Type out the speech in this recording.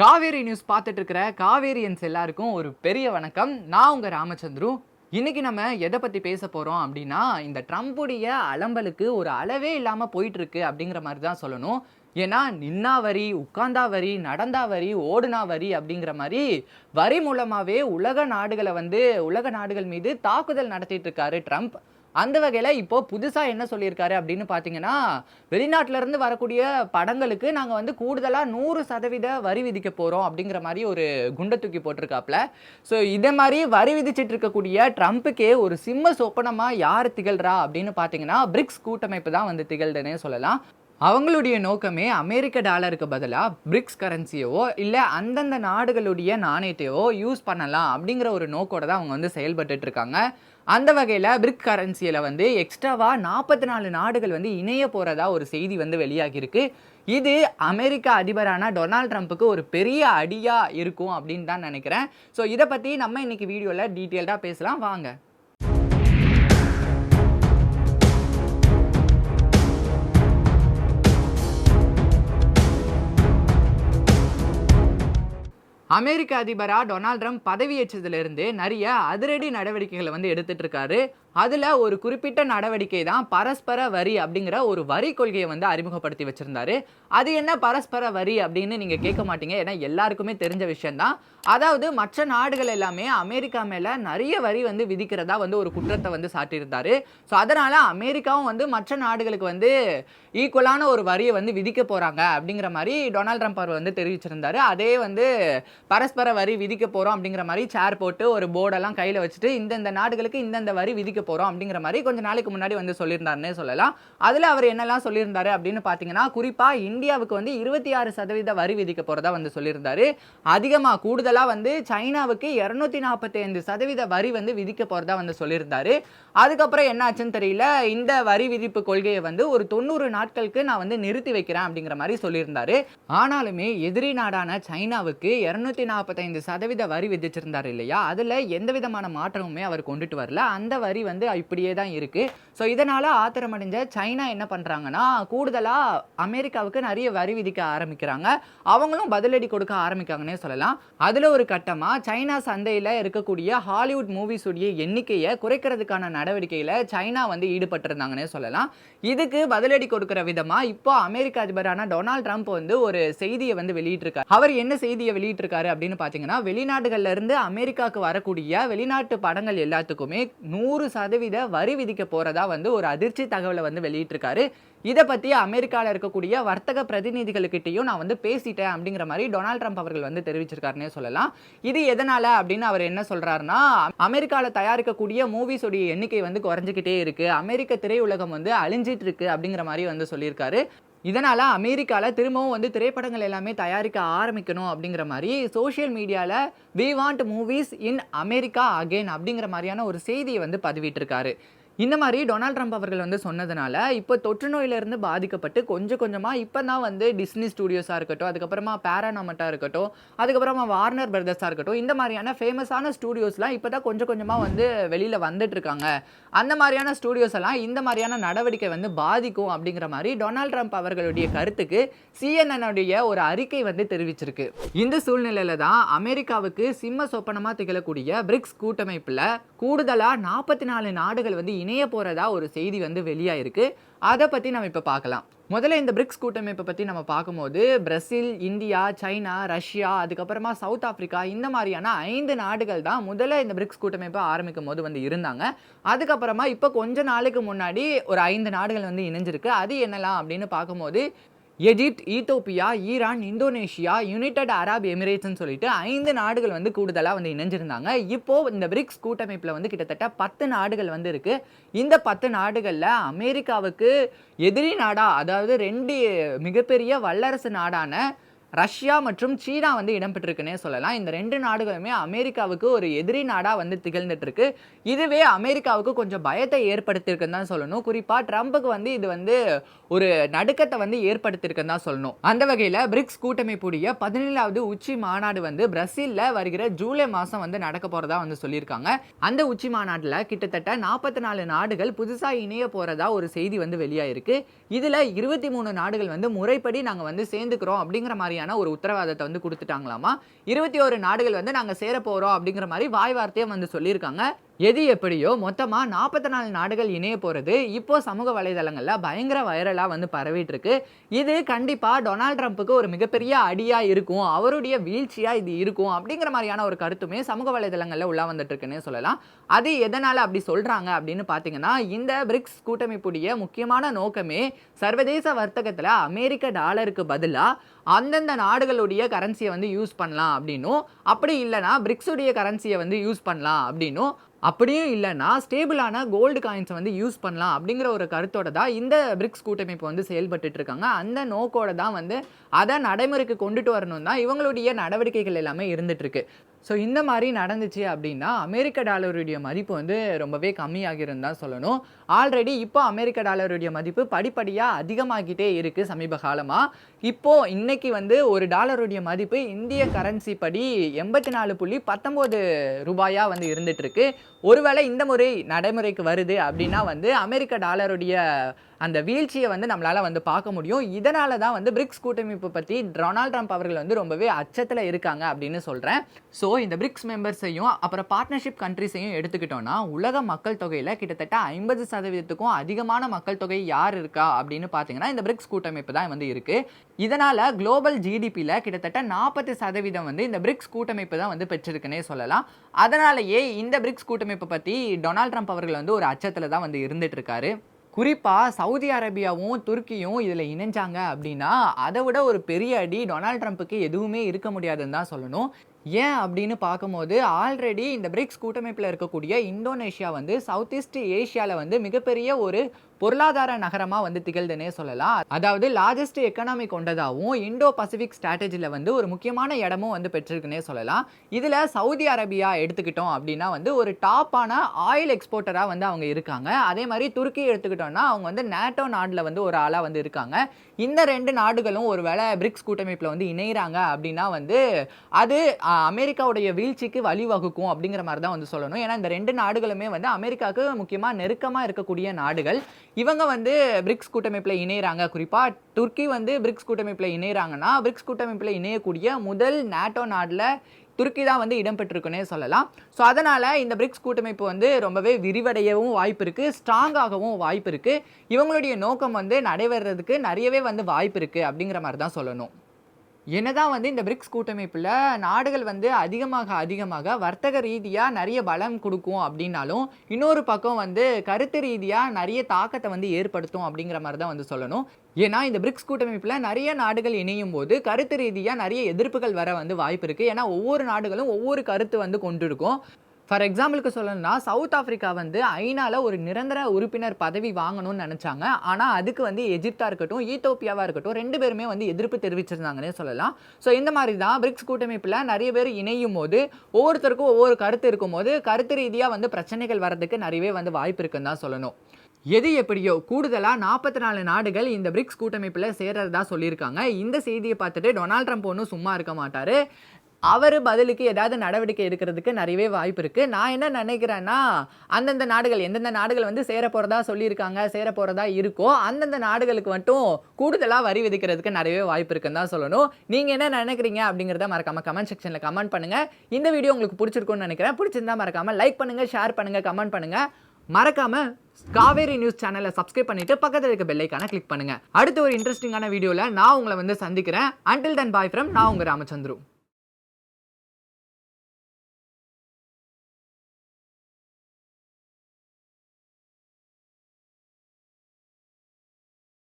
Kaveri news பார்த்துட்டு இருக்கிற காவேரியன்ஸ் எல்லாருக்கும் ஒரு பெரிய வணக்கம். நான் உங்கள் ராமச்சந்திரு. இன்னைக்கு நம்ம எதை பற்றி பேச போகிறோம் அப்படின்னா இந்த ட்ரம்ப்புடைய அலம்பலுக்கு ஒரு அளவே இல்லாமல் போயிட்டுருக்கு அப்படிங்கிற மாதிரி தான் சொல்லணும். ஏன்னா நின்னா வரி உட்கார்ந்தா வரி நடந்தா வரி ஓடுனா வரி அப்படிங்கிற மாதிரி வரி மூலமாகவே உலக நாடுகளை வந்து உலக நாடுகள் மீது தாக்குதல் நடத்திட்டு இருக்காரு ட்ரம்ப். அந்த வகையில் இப்போ புதுசாக என்ன சொல்லியிருக்காரு அப்படின்னு பார்த்தீங்கன்னா வெளிநாட்டிலேருந்து வரக்கூடிய படங்களுக்கு நாங்கள் வந்து கூடுதலாக நூறு சதவீத வரி விதிக்க போகிறோம் அப்படிங்கிற மாதிரி ஒரு குண்டை தூக்கி போட்டிருக்காப்ல ஸோ இதே மாதிரி வரி விதிச்சிட்டு இருக்கக்கூடிய ட்ரம்ப்புக்கே ஒரு சிம்ம சொப்பனமாக யார் திகழ்றா அப்படின்னு பார்த்தீங்கன்னா பிரிக்ஸ் கூட்டமைப்பு தான் வந்து திகழ்துன்னே சொல்லலாம். அவங்களுடைய நோக்கமே அமெரிக்க டாலருக்கு பதிலாக பிரிக்ஸ் கரன்சியவோ இல்லை அந்தந்த நாடுகளுடைய நாணயத்தையோ யூஸ் பண்ணலாம் அப்படிங்கிற ஒரு நோக்கோட தான் அவங்க வந்து செயல்பட்டுட்டு இருக்காங்க. அந்த வகையில் பிரிக் கரன்சியில் வந்து எக்ஸ்ட்ராவாக நாற்பத்தி நாலு நாடுகள் வந்து இணைய போகிறதா ஒரு செய்தி வந்து வெளியாகியிருக்கு. இது அமெரிக்க அதிபரான டொனால்ட் ட்ரம்ப்புக்கு ஒரு பெரிய அடியாக இருக்கும் அப்படின்னு தான் நினைக்கிறேன். ஸோ இதை பற்றி நம்ம இன்னைக்கு வீடியோவில் டீட்டெயில்டாக பேசலாம். வாங்க. அமெரிக்க அதிபரா டொனால்ட் ட்ரம்ப் பதவியேற்றதுலேருந்து நிறைய அதிரடி நடவடிக்கைகளை வந்து எடுத்துட்டு இருக்காரு. அதில் ஒரு குறிப்பிட்ட நடவடிக்கை தான் பரஸ்பர வரி அப்படிங்கிற ஒரு வரி கொள்கையை வந்து அறிமுகப்படுத்தி வச்சுருந்தாரு. அது என்ன பரஸ்பர வரி அப்படின்னு நீங்கள் கேட்க மாட்டீங்க. ஏன்னா எல்லாருக்குமே தெரிஞ்ச விஷயம்தான் அதாவது மற்ற நாடுகள் எல்லாமே அமெரிக்கா மேலே நிறைய வரி வந்து விதிக்கிறதா வந்து ஒரு குற்றத்தை வந்து சாட்டியிருந்தாரு. ஸோ அதனால் அமெரிக்காவும் வந்து மற்ற நாடுகளுக்கு வந்து ஈக்குவலான ஒரு வரியை வந்து விதிக்க போகிறாங்க அப்படிங்கிற மாதிரி டொனால்ட் ட்ரம்ப் அவர் வந்து தெரிவிச்சிருந்தாரு. அதே வந்து பரஸ்பர வரி விதிக்க போகிறோம் அப்படிங்கிற மாதிரி சேர் போட்டு ஒரு போர்டெல்லாம் கையில் வச்சுட்டு இந்தந்த நாடுகளுக்கு இந்தந்த வரி விதிக்க போகிறோம் அப்படிங்கிற மாதிரி கொஞ்சம் நாளைக்கு முன்னாடி வந்து சொல்லியிருந்தாருன்னே சொல்லலாம். அதில் அவர் என்னெல்லாம் சொல்லியிருந்தாரு அப்படின்னு பார்த்தீங்கன்னா குறிப்பாக இந்தியாவுக்கு வந்து இருபத்தி ஆறு சதவீத வரி விதிக்க போகிறதா வந்து சொல்லியிருந்தாரு. அதிகமாக கூடுதலாக வந்து சைனாவுக்கு இரநூத்தி நாற்பத்தி ஐந்து சதவீத வரி வந்து விதிக்க போகிறதா வந்து சொல்லியிருந்தாரு. அதுக்கப்புறம் என்ன ஆச்சுன்னு தெரியல. இந்த வரி விதிப்பு கொள்கையை வந்து ஒரு தொண்ணூறு நாட்களுக்கு நான் வந்து நிறுத்தி வைக்கிறேன் அப்படிங்கிற மாதிரி சொல்லியிருந்தாரு. ஆனாலுமே எதிரி நாடான சைனாவுக்கு இரநூத்தி நாற்பத்தைந்து சதவீத வரி விதிச்சிருந்தாரு இல்லையா? அதில் எந்த விதமான மாற்றமுமே அவர் கொண்டுட்டு வரல. அந்த வரி வந்து இப்படியே தான் இருக்கு. ஸோ இதனால் ஆத்திரமடைஞ்ச சைனா என்ன பண்ணுறாங்கன்னா கூடுதலாக அமெரிக்காவுக்கு நிறைய வரி விதிக்க ஆரம்பிக்கிறாங்க. அவங்களும் பதிலடி கொடுக்க ஆரம்பிக்காங்கன்னே சொல்லலாம். அதில் ஒரு கட்டமாக சைனா சந்தையில் இருக்கக்கூடிய ஹாலிவுட் மூவிஸுடைய எண்ணிக்கையை குறைக்கிறதுக்கான நடவடிக்கையில் சைனா வந்து ஈடுபட்டிருந்தாங்கன்னே சொல்லலாம். இதுக்கு பதிலடி கொடுக்கிற விதமாக இப்போ அமெரிக்க அதிபரான டொனால்ட் ட்ரம்ப் வந்து ஒரு செய்தியை வந்து வெளியிட்டிருக்காரு. அவர் என்ன செய்தியை வெளியிட்டிருக்காரு அப்படின்னு பார்த்தீங்கன்னா வெளிநாடுகள்லேருந்து அமெரிக்காவுக்கு வரக்கூடிய வெளிநாட்டு படங்கள் எல்லாத்துக்குமே நூறு சதவீத வரி விதிக்க போகிறதா வந்து ஒரு அதிர்ச்சி தகவலை வந்து வெளியிட்டிருக்காரு. இதை பற்றி அமெரிக்காவில் இருக்கக்கூடிய வர்த்தக பிரதிநிதிகளுக்கிட்டையும் நான் வந்து பேசிட்டேன் அப்படிங்கிற மாதிரி டொனால்ட் ட்ரம்ப் அவர்கள் வந்து தெரிவிச்சிருக்காருன்னே சொல்லலாம். இது எதனால் அப்படின்னு அவர் என்ன சொல்றாருன்னா அமெரிக்காவில் தயாரிக்கக்கூடிய மூவிஸோடைய எண்ணிக்கை வந்து குறைஞ்சிக்கிட்டே இருக்கு. அமெரிக்க திரையுலகம் வந்து அழிஞ்சிட்டு இருக்கு அப்படிங்கிற மாதிரி வந்து சொல்லியிருக்காரு. இதனால் அமெரிக்காவில் திரும்பவும் வந்து திரைப்படங்கள் எல்லாமே தயாரிக்க ஆரம்பிக்கணும் அப்படிங்கிற மாதிரி சோஷியல் மீடியாவில் we want movies in America again அப்படிங்கிற மாதிரியான ஒரு செய்தியை வந்து பதிவிட்டிருக்காரு. இந்த மாதிரி டொனால்ட் ட்ரம்ப் அவர்கள் வந்து சொன்னதுனால இப்போ தொற்று நோயிலிருந்து பாதிக்கப்பட்டு கொஞ்சம் கொஞ்சமாக இப்போ தான் வந்து டிஸ்னி ஸ்டூடியோஸாக இருக்கட்டும் அதுக்கப்புறமா பேரானாமட்டாக இருக்கட்டும் அதுக்கப்புறமா வார்னர் பிரதர்ஸாக இருக்கட்டும் இந்த மாதிரியான ஃபேமஸான ஸ்டூடியோஸ்லாம் இப்போ தான் கொஞ்சம் கொஞ்சமாக வந்து வெளியில் வந்துட்டுருக்காங்க அந்த மாதிரியான ஸ்டூடியோஸ் எல்லாம் இந்த மாதிரியான நடவடிக்கை வந்து பாதிக்கும் அப்படிங்கிற மாதிரி டொனால்ட் ட்ரம்ப் அவர்களுடைய கருத்துக்கு சிஎன்என்னுடைய ஒரு அறிக்கை வந்து தெரிவிச்சிருக்கு. இந்த சூழ்நிலையில தான் அமெரிக்காவுக்கு சிம்ம சொப்பனமாக திகழக்கூடிய பிரிக்ஸ் கூட்டமைப்பில் கூடுதலாக நாற்பத்தி நாலு நாடுகள் வந்து இணைய போகிறதா ஒரு செய்தி வந்து வெளியாயிருக்கு. அதை பற்றி நம்ம இப்போ பார்க்கலாம் முதல்ல இந்த பிரிக்ஸ் கூட்டமைப்பை பற்றி நம்ம பார்க்கும்போது பிரசில் இந்தியா சைனா ரஷ்யா அதுக்கப்புறமா சவுத் ஆஃப்ரிக்கா இந்த மாதிரியான ஐந்து நாடுகள் தான் முதல்ல இந்த பிரிக்ஸ் கூட்டமைப்பை ஆரம்பிக்கும் போது வந்து இருந்தாங்க. அதுக்கப்புறமா இப்போ கொஞ்ச நாளுக்கு முன்னாடி ஒரு ஐந்து நாடுகள் வந்து இணைஞ்சிருக்கு. அது என்னலாம் அப்படின்னு பார்க்கும்போது Egypt Ethiopia Iran Indonesia United Arab எமிரேட்ஸ்னு சொல்லிட்டு ஐந்து நாடுகள் வந்து கூடுதலாக வந்து இணைஞ்சிருந்தாங்க. இப்போது இந்த பிரிக்ஸ் கூட்டமைப்பில் வந்து கிட்டத்தட்ட பத்து நாடுகள் வந்து இருக்குது இந்த பத்து நாடுகளில் அமெரிக்காவுக்கு எதிரி நாடாக அதாவது ரெண்டு மிகப்பெரிய வல்லரசு நாடான ரஷ்யா மற்றும் சீனா வந்து இடம்பெற்றிருக்குன்னே சொல்லலாம். இந்த ரெண்டு நாடுகளுமே அமெரிக்காவுக்கு ஒரு எதிரி நாடாக வந்து திகழ்ந்துட்டு இருக்கு இதுவே அமெரிக்காவுக்கு கொஞ்சம் பயத்தை ஏற்படுத்தியிருக்குன்னு தான் சொல்லணும். குறிப்பாக ட்ரம்ப்புக்கு வந்து இது வந்து ஒரு நடுக்கத்தை வந்து ஏற்படுத்தியிருக்குன்னு தான் சொல்லணும். அந்த வகையில் பிரிக்ஸ் கூட்டமைப்புடைய பதினேழாவது உச்சி மாநாடு வந்து பிரசீலில் வருகிற ஜூலை மாதம் வந்து நடக்க போகிறதா வந்து சொல்லியிருக்காங்க. அந்த உச்சி மாநாட்டில் கிட்டத்தட்ட நாற்பத்தி நாலு நாடுகள் புதுசாக இணைய போகிறதா ஒரு செய்தி வந்து வெளியாயிருக்கு. இதில் இருபத்தி மூணு நாடுகள் வந்து முறைப்படி நாங்கள் வந்து சேர்ந்துக்கிறோம் அப்படிங்கிற மாதிரியான மாதிரியான ஒரு உத்தரவாதத்தை வந்து கொடுத்துட்டாங்களாமா? இருபத்தி ஒரு நாடுகள் வந்து நாங்கள் சேர போகிறோம் அப்படிங்கிற மாதிரி வாய் வார்த்தையை வந்து சொல்லியிருக்காங்க. எது எப்படியோ மொத்தமாக நாற்பத்தி நாலு நாடுகள் இணைய போகிறது இப்போ சமூக வலைதளங்களில் பயங்கர வைரலாக வந்து பரவிட்டு இருக்கு இது கண்டிப்பாக டொனால்ட் ட்ரம்ப்புக்கு ஒரு மிகப்பெரிய அடியாக இருக்கும். அவருடைய வீழ்ச்சியாக இது இருக்கும் அப்படிங்கிற மாதிரியான ஒரு கருத்துமே சமூக வலைதளங்களில் உள்ளே வந்துட்டுருக்குன்னே சொல்லலாம். அது எதனால் அப்படி சொல்கிறாங்க அப்படின்னு பார்த்தீங்கன்னா இந்த பிரிக்ஸ் கூட்டமைப்புடைய முக்கியமான நோக்கமே சர்வதேச வர்த்தகத்தில் அமெரிக்க டாலருக்கு பதிலாக அந்தந்த நாடுகளுடைய கரன்சியை வந்து யூஸ் பண்ணலாம் அப்படின்னும். அப்படி இல்லைனா பிரிக்ஸுடைய கரன்சியை வந்து யூஸ் பண்ணலாம் அப்படின்னும். அப்படியும் இல்லைன்னா ஸ்டேபிளான கோல்டு காயின்ஸை வந்து யூஸ் பண்ணலாம் அப்படிங்கிற ஒரு கருத்தோட தான் இந்த பிரிக்ஸ் கூட்டமைப்பு வந்து செயல்பட்டு இருக்காங்க. அந்த நோக்கோட தான் வந்து அதை நடைமுறைக்கு கொண்டுட்டு வரணும் தான் இவங்களுடைய நடவடிக்கைகள் எல்லாமே இருந்துகிட்ருக்கு ஸோ இந்த மாதிரி நடந்துச்சு அப்படின்னா அமெரிக்க டாலருடைய மதிப்பு வந்து ரொம்பவே கம்மியாகிருன்னு தான் சொல்லணும். ஆல்ரெடி இப்போ அமெரிக்க டாலருடைய மதிப்பு படிப்படியாக அதிகமாகிட்டே இருக்குது சமீப காலமாக இப்போது இன்றைக்கி வந்து ஒரு டாலருடைய மதிப்பு இந்திய கரன்சி படி எண்பத்தி நாலு புள்ளி பத்தொம்போது ரூபாயாக வந்து இருந்துகிட்ருக்கு ஒருவேளை இந்த முறை நடைமுறைக்கு வருது அப்படின்னா வந்து அமெரிக்க டாலருடைய அந்த வீழ்ச்சியை வந்து நம்மளால் வந்து பார்க்க முடியும். இதனால தான் வந்து பிரிக்ஸ் கூட்டமைப்பு பற்றி டொனால்ட் ட்ரம்ப் அவர்கள் வந்து ரொம்பவே அச்சத்தில் இருக்காங்க அப்படின்னு சொல்கிறேன் ஸோ இந்த பிரிக்ஸ் மெம்பர்ஸையும் அப்புறம் பார்ட்னர்ஷிப் கண்ட்ரிஸையும் எடுத்துக்கிட்டோம்னா உலக மக்கள் தொகையில் கிட்டத்தட்ட ஐம்பது சதவீதத்துக்கும் அதிகமான மக்கள் தொகை யார் இருக்கா அப்படின்னு பார்த்தீங்கன்னா இந்த பிரிக்ஸ் கூட்டமைப்பு தான் வந்து இருக்குது இதனால் குளோபல் ஜிடிபியில் கிட்டத்தட்ட நாற்பது சதவீதம் வந்து இந்த பிரிக்ஸ் கூட்டமைப்பு தான் வந்து பெற்றிருக்குன்னே சொல்லலாம். அதனாலேயே இந்த பிரிக்ஸ் கூட்டமைப்பை பற்றி டொனால்ட் ட்ரம்ப் அவர்கள் வந்து ஒரு அச்சத்தில் தான் வந்து இருந்துட்டு இருக்காரு. குறிப்பாக சவுதி அரேபியாவும் துருக்கியும் இதில் இணைஞ்சாங்க அப்படின்னா அதை விட ஒரு பெரிய அடி டொனால்ட் ட்ரம்ப்புக்கு எதுவுமே இருக்க முடியாதுன்னு தான் சொல்லணும். ஏன் அப்படின்னு பார்க்கும்போது ஆல்ரெடி இந்த பிரிக்ஸ் கூட்டமைப்பில் இருக்கக்கூடிய இந்தோனேஷியா வந்து சவுத் ஈஸ்ட் ஏஷியாவில் வந்து மிகப்பெரிய ஒரு பொருளாதார நகரமாக வந்து திகழ்துன்னே சொல்லலாம். அதாவது லார்ஜஸ்ட் எக்கனாமி கொண்டதாகவும் இண்டோ பசிபிக் ஸ்ட்ராட்டஜியில் வந்து ஒரு முக்கியமான இடமும் வந்து பெற்றிருக்குன்னே சொல்லலாம். இதில் சவுதி அரேபியா எடுத்துக்கிட்டோம் அப்படின்னா வந்து ஒரு டாப்பான ஆயில் எக்ஸ்போர்ட்டராக வந்து அவங்க இருக்காங்க. அதே மாதிரி துருக்கி எடுத்துக்கிட்டோம்னா அவங்க வந்து நேட்டோ நாட்டில் வந்து ஒரு ஆளாக வந்து இருக்காங்க. இந்த ரெண்டு நாடுகளும் ஒரு வேளை பிரிக்ஸ் கூட்டமைப்பில் வந்து இணைகிறாங்க அப்படின்னா வந்து அது அமெரிக்காவுடைய வீழ்ச்சிக்கு வழிவகுக்கும் அப்படிங்கிற மாதிரி தான் வந்து சொல்லணும். ஏன்னா இந்த ரெண்டு நாடுகளுமே வந்து அமெரிக்காவுக்கு முக்கியமாக நெருக்கமாக இருக்கக்கூடிய நாடுகள். இவங்க வந்து பிரிக்ஸ் கூட்டமைப்பில் இணைகிறாங்க குறிப்பாக துருக்கி வந்து பிரிக்ஸ் கூட்டமைப்பில் இணையிறாங்கன்னா பிரிக்ஸ் கூட்டமைப்பில் இணையக்கூடிய முதல் நேட்டோ நாட்டில் துருக்கி தான் வந்து இடம்பெற்றிருக்குன்னே சொல்லலாம். ஸோ அதனால் இந்த பிரிக்ஸ் கூட்டமைப்பு வந்து ரொம்பவே விரிவடையவும் வாய்ப்பு இருக்குது ஸ்ட்ராங்காகவும் வாய்ப்பு இருக்குது இவங்களுடைய நோக்கம் வந்து நடைபெறதுக்கு நிறையவே வந்து வாய்ப்பு இருக்குது அப்படிங்கிற மாதிரி தான் சொல்லணும். என்னதான் வந்து இந்த பிரிக்ஸ் கூட்டமைப்பில் நாடுகள் வந்து அதிகமாக அதிகமாக வர்த்தக ரீதியாக நிறைய பலம் கொடுக்கும் அப்படின்னாலும் இன்னொரு பக்கம் வந்து கருத்து ரீதியாக நிறைய தாக்கத்தை வந்து ஏற்படுத்தும் அப்படிங்கிற மாதிரி தான் வந்து சொல்லணும். ஏன்னா இந்த பிரிக்ஸ் கூட்டமைப்பில் நிறைய நாடுகள் இணையும் போது கருத்து ரீதியாக நிறைய எதிர்ப்புகள் வர வந்து வாய்ப்பு இருக்குது ஏன்னா ஒவ்வொரு நாடுகளும் ஒவ்வொரு கருத்து வந்து கொண்டிருக்கும். ஃபார் எக்ஸாம்பிளுக்கு சொல்லணும்னா சவுத் ஆஃப்ரிக்கா வந்து ஐநாவில் ஒரு நிரந்தர உறுப்பினர் பதவி வாங்கணும்னு நினச்சாங்க. ஆனால் அதுக்கு வந்து எஜிப்தா இருக்கட்டும் ஈத்தோப்பியாவாக இருக்கட்டும் ரெண்டு பேருமே வந்து எதிர்ப்பு தெரிவிச்சிருந்தாங்கன்னே சொல்லலாம். ஸோ இந்த மாதிரி தான் பிரிக்ஸ் கூட்டமைப்பில் நிறைய பேர் இணையும் போது ஒவ்வொருத்தருக்கும் ஒவ்வொரு கருத்து இருக்கும்போது கருத்து ரீதியாக வந்து பிரச்சனைகள் வர்றதுக்கு நிறையவே வந்து வாய்ப்பு இருக்குன்னு தான் சொல்லணும். எது எப்படியோ கூடுதலாக நாற்பத்தி நாலு நாடுகள் இந்த பிரிக்ஸ் கூட்டமைப்பில் சேர்றதா சொல்லியிருக்காங்க. இந்த செய்தியை பார்த்துட்டு டொனால்ட் ட்ரம்ப் ஒன்றும் சும்மா இருக்க மாட்டார். அவர் பதிலுக்கு ஏதாவது நடவடிக்கை எடுக்கிறதுக்கு நிறையவே வாய்ப்பு இருக்குது நான் என்ன நினைக்கிறேன்னா அந்தந்த நாடுகள் எந்தெந்த நாடுகள் வந்து சேர போகிறதா சொல்லியிருக்காங்க சேர போகிறதா இருக்கோ அந்தந்த நாடுகளுக்கு மட்டும் கூடுதலாக வரி விதிக்கிறதுக்கு நிறையவே வாய்ப்பு இருக்குன்னு தான் சொல்லணும். நீங்கள் என்ன நினைக்கிறீங்க அப்படிங்கிறத மறக்காமல் கமெண்ட் செக்ஷனில் கமெண்ட் பண்ணுங்கள் இந்த வீடியோ உங்களுக்கு பிடிச்சிருக்கும்னு நினைக்கிறேன். பிடிச்சிருந்தா மறக்காமல் லைக் பண்ணுங்கள் ஷேர் பண்ணுங்கள் கமெண்ட் பண்ணுங்கள் மறக்காம காவேரி நியூஸ் சேனலை சப்ஸ்கிரைப் பண்ணிட்டு பக்கத்தில் இருக்க பெல்லைக்கான கிளிக் பண்ணுங்க. அடுத்த ஒரு இன்ட்ரெஸ்டிங்கான வீடியோவில் நான் உங்களை வந்து சந்திக்கிறேன். அண்டில் தன் பாய் ஃப்ரம் நான் உங்க ராமச்சந்திரும்